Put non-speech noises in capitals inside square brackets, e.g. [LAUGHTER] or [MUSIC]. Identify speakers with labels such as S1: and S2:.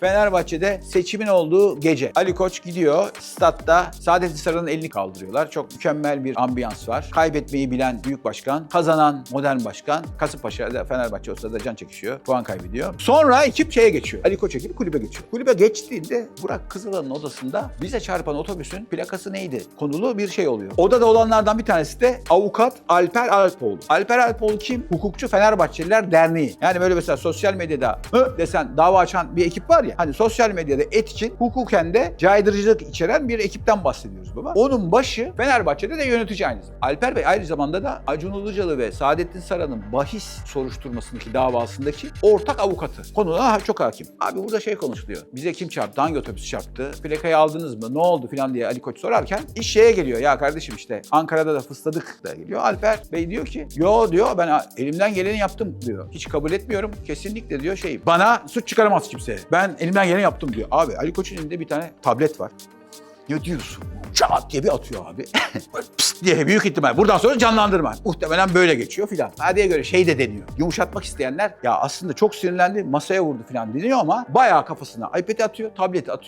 S1: Fenerbahçe'de seçimin olduğu gece Ali Koç gidiyor statta Saadettin Saran'ın elini kaldırıyorlar. Çok mükemmel bir ambiyans var. Kaybetmeyi bilen büyük başkan, kazanan modern başkan. Kasımpaşa'da Fenerbahçe o sırada can çekişiyor. Puan kaybediyor. Sonra ekip şeye geçiyor. Ali Koç ekibi kulübe geçiyor. Kulübe geçtiğinde Burak Kızılan'ın odasında bize çarpan otobüsün plakası neydi? Konulu bir şey oluyor. Odada olanlardan bir tanesi de avukat Alper Alpoğlu. Alper Alpoğlu kim? Hukukçu Fenerbahçeliler Derneği. Yani böyle mesela sosyal medyada hı desen dava açan bir ekip var ya. Hani sosyal medyada et için hukuken de caydırıcılık içeren bir ekipten bahsediyoruz baba. Onun başı Fenerbahçe'de de yönetici aynı zamanda. Alper Bey aynı zamanda da Acun Ilıcalı ve Saadettin Saran'ın bahis soruşturmasındaki davasındaki ortak avukatı. Konuna çok hakim. Abi burada şey konuşuluyor. Bize kim çarptı? Hangi otobüs çarptı? Plakayı aldınız mı? Ne oldu filan diye Ali Koç sorarken iş şeye geliyor. Ya kardeşim işte Ankara'da da fısladık da geliyor. Alper Bey diyor ki yo diyor ben elimden geleni yaptım diyor. Hiç kabul etmiyorum. Kesinlikle diyor şey bana suç çıkaramaz kimse. Ben elimden geleni yaptım diyor. Abi Ali Koç'un elinde bir tane tablet var. Ne diyorsun? Çat diye bir atıyor abi. [LAUGHS] Pıst diye büyük ihtimal. Buradan sonra canlandırma. Muhtemelen böyle geçiyor filan. Hadiye göre şey de deniyor. Yumuşatmak isteyenler ya aslında çok sinirlendi masaya vurdu filan deniyor ama bayağı kafasına iPad'i atıyor, tableti atıyor.